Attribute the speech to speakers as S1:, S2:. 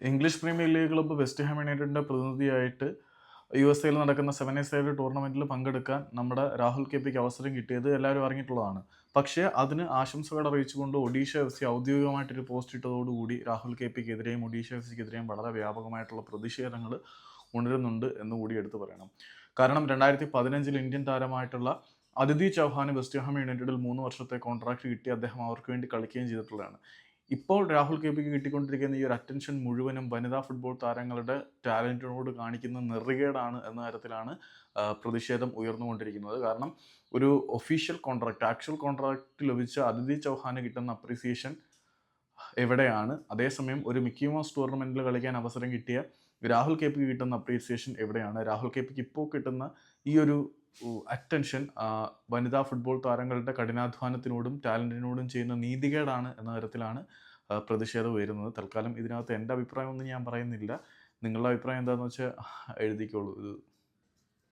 S1: English premier league club west Ham യുണൈറ്റഡിന്റെ പ്രതിനിധിയായിട്ട് U S എയിൽ നടക്കുന്ന സെവൻ എ സൈഡ് ടൂർണമെന്റിൽ പങ്കെടുക്കാൻ നമ്മുടെ രാഹുൽ കെ പിക്ക് അവസരം കിട്ടിയത് എല്ലാവരും അറിഞ്ഞിട്ടുള്ളതാണ്. പക്ഷേ അതിന് ആശംസകൾ അറിയിച്ചുകൊണ്ട് ഒഡീഷ എഫ് സി ഔദ്യോഗികമായിട്ടൊരു പോസ്റ്റ് ഇട്ടതോടുകൂടി രാഹുൽ കെ പിക്കെതിരെയും ഒഡീഷ എഫ് സിക്കെതിരെയും വളരെ വ്യാപകമായിട്ടുള്ള പ്രതിഷേധങ്ങൾ ഉണരുന്നുണ്ട് എന്ന് കൂടി എടുത്തു പറയണം. കാരണം രണ്ടായിരത്തി പതിനഞ്ചിൽ ഇന്ത്യൻ താരമായിട്ടുള്ള അതിഥി ചൗഹാന് വെസ്റ്റ് ഹാം യുണൈറ്റഡിൽ മൂന്ന് വർഷത്തെ കോൺട്രാക്ട് കിട്ടി അദ്ദേഹം അവർക്ക് വേണ്ടി കളിക്കുകയും ചെയ്തിട്ടുള്ളതാണ്. ഇപ്പോൾ രാഹുൽ കെ പിക്ക് കിട്ടിക്കൊണ്ടിരിക്കുന്ന ഈ ഒരു അറ്റൻഷൻ മുഴുവനും വനിതാ ഫുട്ബോൾ താരങ്ങളുടെ ടാലന്റിനോട് കാണിക്കുന്ന നെറുകേടാണ് എന്ന തരത്തിലാണ് പ്രതിഷേധം ഉയർന്നുകൊണ്ടിരിക്കുന്നത്. കാരണം ഒരു ഒഫീഷ്യൽ കോൺട്രാക്റ്റ് ആക്ച്വൽ കോൺട്രാക്റ്റ് ലഭിച്ച അതിഥി ചൗഹാന് കിട്ടുന്ന അപ്രീസിയേഷൻ എവിടെയാണ്? അതേസമയം ഒരു മിക്കി മൗസ് ടൂർണമെന്റിൽ കളിക്കാൻ അവസരം കിട്ടിയ രാഹുൽ കെ പിക്ക് കിട്ടുന്ന അപ്രീസിയേഷൻ എവിടെയാണ്? രാഹുൽ കെ പിക്ക് ഇപ്പോൾ കിട്ടുന്ന ഈ ഒരു അറ്റൻഷൻ വനിതാ ഫുട്ബോൾ താരങ്ങളുടെ കഠിനാധ്വാനത്തിനോടും ടാലന്റിനോടും ചെയ്യുന്ന നീതികേടാണ് എന്ന തരത്തിലാണ് പ്രതിഷേധം ഉയരുന്നത്. തൽക്കാലം ഇതിനകത്ത് എന്റെ അഭിപ്രായമൊന്നും ഞാൻ പറയുന്നില്ല. നിങ്ങളുടെ അഭിപ്രായം എന്താണെന്ന് വെച്ചാൽ എഴുതിക്കോളൂ. ഇത്